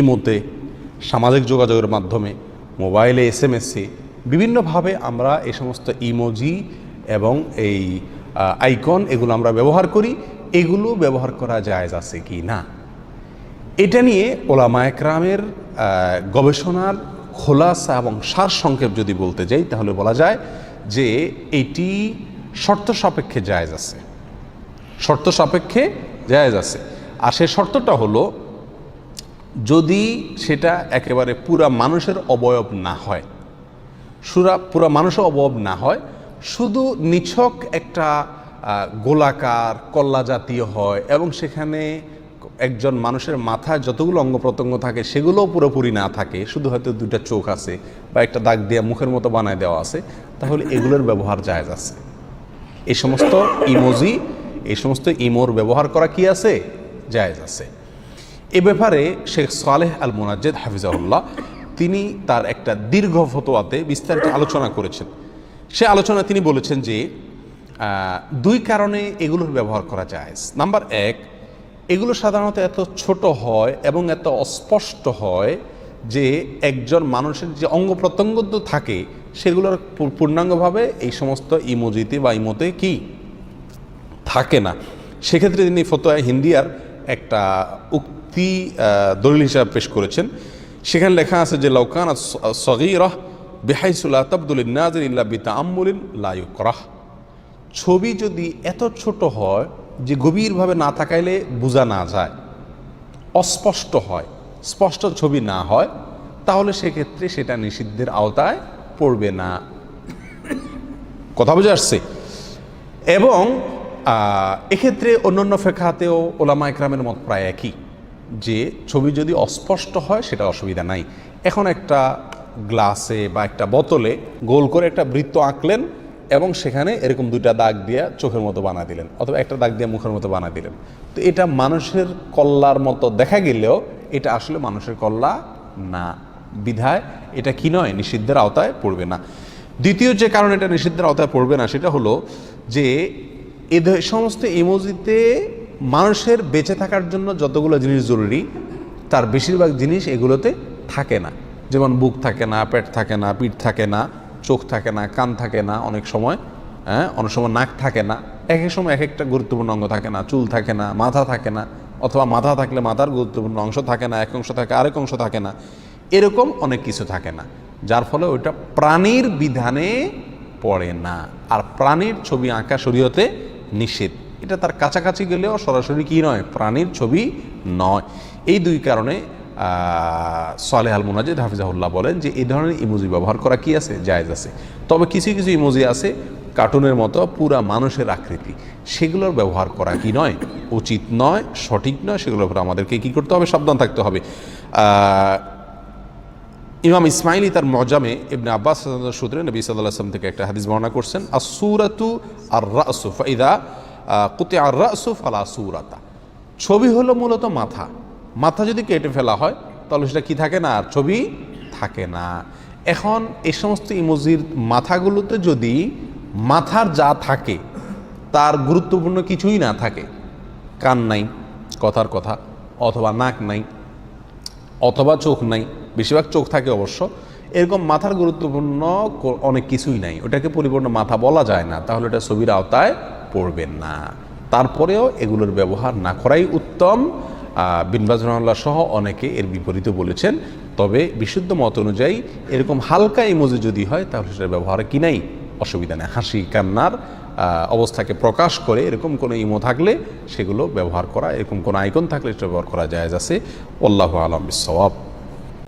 ইমোতে সামাজিক যোগাযোগের মাধ্যমে মোবাইলে এস এম এসে বিভিন্নভাবে আমরা এই সমস্ত ইমোজি এবং এই আইকন এগুলো আমরা ব্যবহার করি। এগুলো ব্যবহার করা জায়েজ আছে কি না? এটা নিয়ে ওলামা একরামের গবেষণার খোলাসা এবং সার সংক্ষেপ যদি বলতে যাই, তাহলে বলা যায় যে এটি শর্ত সাপেক্ষে জায়েজ আছে। শর্ত সাপেক্ষে জায়েজ আছে। আর সেই শর্তটা হলো যদি সেটা একেবারে পুরা মানুষের অবয়ব না হয়, সুরা, পুরা মানুষের অবয়ব না হয়, শুধু নিছক একটা গোলাকার, কল্লা জাতীয় হয় এবং সেখানে একজন মানুষের মাথায় যতগুলো অঙ্গ প্রত্যঙ্গ থাকে সেগুলোও পুরোপুরি না থাকে, শুধু হয়তো দুইটা চোখ আছে বা একটা দাগ দিয়ে মুখের মতো বানায় দেওয়া আছে, তাহলে এগুলোর ব্যবহার জায়েজ আছে। এই সমস্ত ইমোজি এই সমস্ত ইমোর ব্যবহার করা কি আছে? জায়জ আছে। এ ব্যাপারে শেখ সালেহ আল মোনাজ্জেদ হাফিজাহুল্লাহ, তিনি তার একটা দীর্ঘ ফতোয়াতে বিস্তারিত আলোচনা করেছেন। সে আলোচনা তিনি বলেছেন যে দুই কারণে এগুলোর ব্যবহার করা যায়। নাম্বার এক, এগুলো সাধারণত এত ছোট হয় এবং এত অস্পষ্ট হয় যে একজন মানুষের যে অঙ্গ প্রত্যঙ্গ থাকে, সেগুলোর পূর্ণাঙ্গভাবে এই সমস্ত ইমোজিতে বা ইমোতে কি? থাকে না। সেক্ষেত্রে তিনি ফতোয়া হিন্দিয়ার একটা উক্তি দলিল হিসাবে পেশ করেছেন। সেখানে লেখা আছে যে লৌকান সগিরহ বেহাইসুল্লাহ তাবদুল নাজির ইল্লা বিতা আম্মুলিন লায়ুকরাহ ছবি যদি এত ছোট হয় যে গভীরভাবে না থাকাইলে বোঝা না যায়, অস্পষ্ট হয়, স্পষ্ট ছবি না হয়, তাহলে সেক্ষেত্রে সেটা নিষিদ্ধের আওতায় পড়বে না। কথা বুঝে আসছে? এবং এক্ষেত্রে অন্যান্য ফেখাতেও ওলামা একরামের মত প্রায় একই, যে ছবি যদি অস্পষ্ট হয় সেটা অসুবিধা নাই। এখন একটা গ্লাসে বা একটা বোতলে গোল করে একটা বৃত্ত আঁকলেন এবং সেখানে এরকম দুইটা দাগ দিয়ে চোখের মতো বানা দিলেন, অথবা একটা দাগ দিয়ে মুখের মতো বানা দিলেন। তো এটা মানুষের কল্লার মতো দেখা গেলেও এটা আসলে মানুষের কল্লা না। বিধায় এটা কি নয়, নিষিদ্ধের আওতায় পড়বে না। দ্বিতীয় যে কারণ এটা নিষিদ্ধের আওতায় পড়বে না, সেটা হলো যে এ সমস্ত ইমোজিতে মানুষের বেঁচে থাকার জন্য যতগুলো জিনিস জরুরি, তার বেশিরভাগ জিনিস এগুলোতে থাকে না। যেমন বুক থাকে না, পেট থাকে না, পিঠ থাকে না, চোখ থাকে না, কান থাকে না অনেক সময় হ্যাঁ অনেক সময় নাক থাকে না। এক এক সময় এক একটা গুরুত্বপূর্ণ অঙ্গ থাকে না, চুল থাকে না, মাথা থাকে না, অথবা মাথা থাকলে মাথার গুরুত্বপূর্ণ অংশ থাকে না, এক অংশ থাকে, আরেক অংশ থাকে না। এরকম অনেক কিছু থাকে না, যার ফলে ওইটা প্রাণীর বিধানে পড়ে না। আর প্রাণীর ছবি আঁকা শরীয়তে নিষেধ। এটা তার কাছাকাছি গেলেও সরাসরি কি নয়, প্রাণীর ছবি নয়। এই দুই কারণে সালেহ আল মুনাজিদ হাফিজাহুল্লাহ বলেন যে এই ধরনের ইমোজি ব্যবহার করা কি আছে? জায়েজ আছে। তবে কিছু কিছু ইমোজি আছে, কার্টুনের মতো পুরা মানুষের আকৃতি। সেগুলোর ব্যবহার করা কি নয়? উচিত নয়, সঠিক নয়, সেগুলোর উপর আমাদেরকে কি করতে হবে? সাবধান থাকতে হবে। ইমাম ইসমাইলি তার মজামে ইবনে আব্বাস সূত্রে নবী সাল্লাহ আসলাম থেকে একটা হাদিস বর্ণনা করছেন আর সুরাতু আর রাসু ফাইদা কুতে আর রাসু ফালা সুরাতা। ছবি হলো মূলত মাথা। মাথা যদি কেটে ফেলা হয়, তাহলে সেটা কি থাকে না? আর ছবি থাকে না। এখন এই সমস্ত ইমোজির মাথাগুলোতে যদি মাথার যা থাকে, তার গুরুত্বপূর্ণ কিছুই না থাকে, কান নাই, কথার কথা, অথবা নাক নাই, অথবা চোখ নাই বেশিরভাগ চোখ থাকে অবশ্য। এরকম মাথার গুরুত্বপূর্ণ অনেক কিছুই নাই। ওটাকে পরিপূর্ণ মাথা বলা যায় না। তাহলে এটা ছবির আওতায় পড়বেন না। তারপরেও এগুলোর ব্যবহার না করাই উত্তম। বিনবাজ রহমাল্লাহ সহ অনেকে এর বিপরীতে বলেছেন, তবে বিশুদ্ধ মত অনুযায়ী এরকম হালকা ইমোজি যদি হয়, তাহলে সেটার ব্যবহার কি নাই? অসুবিধা নেই। হাসি, কান্নার অবস্থাকে প্রকাশ করে এরকম কোনো ইমো থাকলে সেগুলো ব্যবহার করা, এরকম কোনো আইকন থাকলে সেটা ব্যবহার করা যায় আছে। আল্লাহ আলম বিসওয়াব